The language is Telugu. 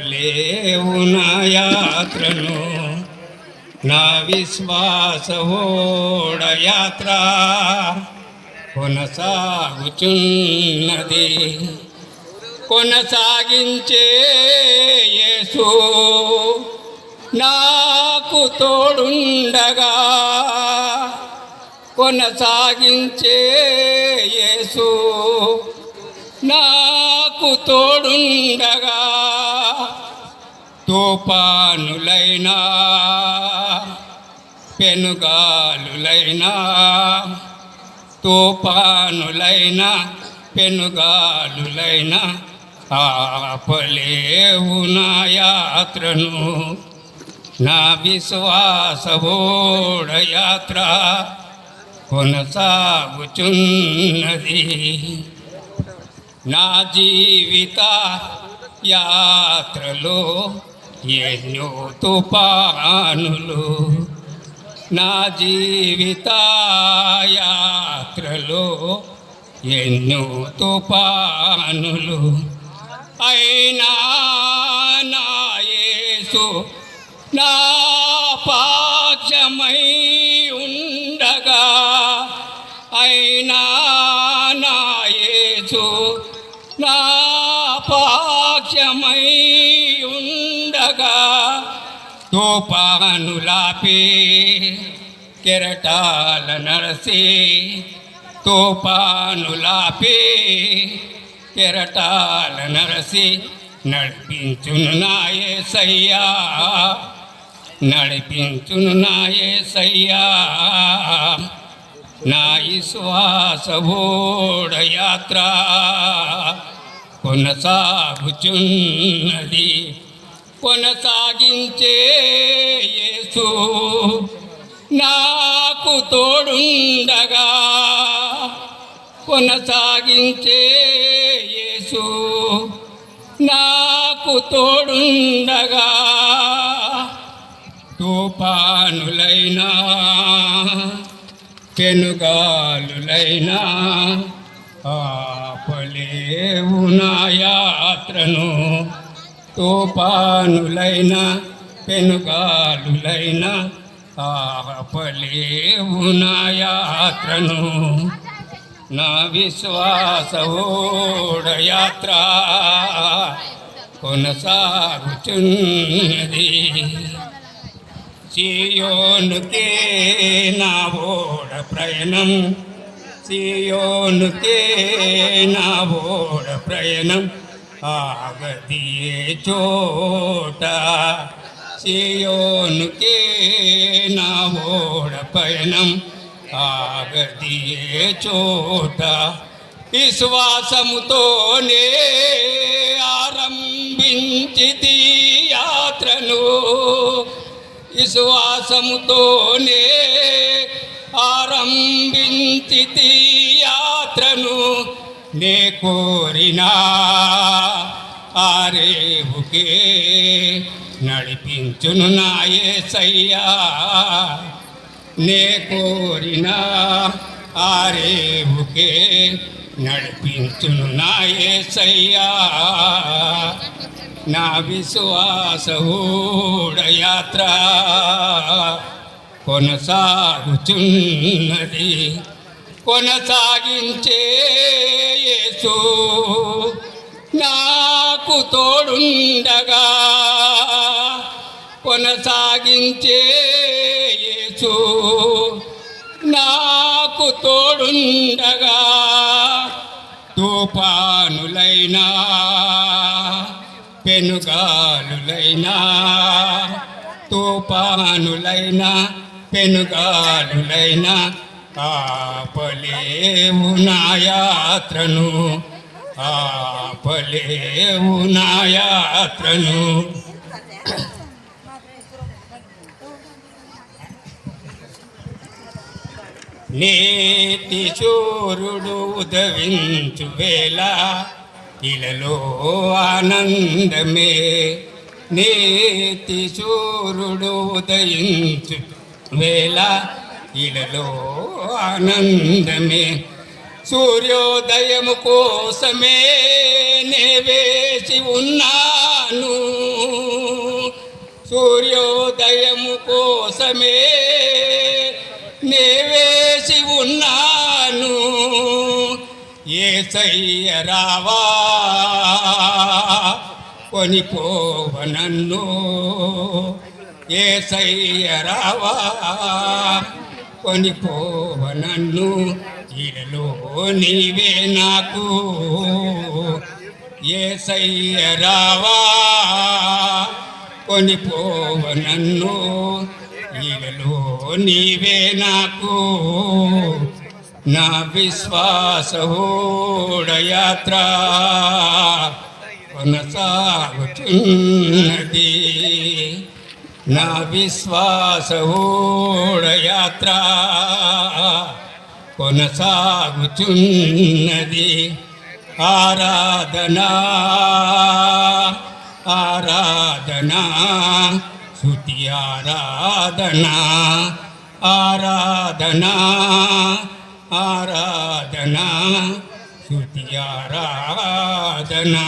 ఆపలేవు నా యాత్రను. నా విశ్వాస ఓడ యాత్ర కొనసాగుచున్నది. కొనసాగించే యేసు నాకు తోడుండగా. కొనసాగించే యేసు నాకు తోడుండగా. తుఫానులైనా పెనుగాలులైనా తుఫానులైనా పెనుగాలులైనా ఆపలేవు నా యాత్రను. నా విశ్వాస యాత్ర కొనసాగుచున్నది. నా జీవిత యాత్రలో ఎన్నో తుపానులు నా జీవితయాత్రలో ఎన్నో తుపానులు. అయినా నాయసు నా పాక్షమై ఉండగా అయినా నాయసు నా పాక్షమై ఉండగా తుపానులాపే కెరటాల నరసి తుపానులాపే కెరటాల నరసి నడిపించును నాయే సయ్యా నడిపించును నాయే సయ్యా నా విశ్వాస ఓడ యాత్ర కొనసాగుచున్నది కొనసాగించే యేసు. నాకు తోడుండగా కొనసాగించే యేసు. నాకు తోడుండగా తుపానులైనా పెనుగాలులైనా ఆపలేవు నా యాత్రను. తుఫానులైనా పెనుగాలులైన ఆపలేవు నా యాత్రను నా విశ్వాసోడ యాత్ర కొనసాగుతున్నది సియోనుకే నా ఓడ ప్రయాణం. సియోనుకే నా ఓడ ప్రయాణం. ఆగతియే చోట సియోనుకే నా ఓడ పయనం. ఆగతియే చోట విశ్వాసముతోనే ఆరంభించితి యాత్రను. విశ్వాసముతోనే ఆరంభించితి యాత్రను. నే కోరినా ఆరేవుకే నడిపించును నాయే సయ్యా నే కోరినా ఆరేవుకే నడిపించును నాయే సయ్యా నా విశ్వాస యాత్ర కొనసాగుచున్నది కొనసాగించే యేసు నాకు తోడుండగా కొనసాగించే యేసు నాకు తోడుండగా తుఫానులైనా పెనుగాలులైనా తుఫానులైనా పెనుగాలులైనా ఆపలేము నా యాత్రను ఆపలేము నా యాత్రను. నేతి చోరుడు ఉదవించు వేళ ఇలలో ఆనందమే. నేతి చోరుడు ఉదయించు వేళ ఇలలో ఆనందమే. సూర్యోదయము కోసమే నే వేసి ఉన్నాను. సూర్యోదయము కోసమే నే వేసి ఉన్నాను. ఏ సయ్య రావా కొనిపోవ నన్ను. ఏ సయ్య రావా కొనిపోవ నన్ను ఇలలో నీవే నాకు. ఏసయ్య రావా. కొనిపోవ నన్ను ఇలలో నీవే నాకు. నా విశ్వాస యాత్ర కొనసాగుతున్నది నా విశ్వాసూడయాత్ర కొనసాగుతున్నది. ఆరాధనా ఆరాధనా శృతి ఆరాధనా ఆరాధనా ఆరాధనా శృతి ఆరాధనా.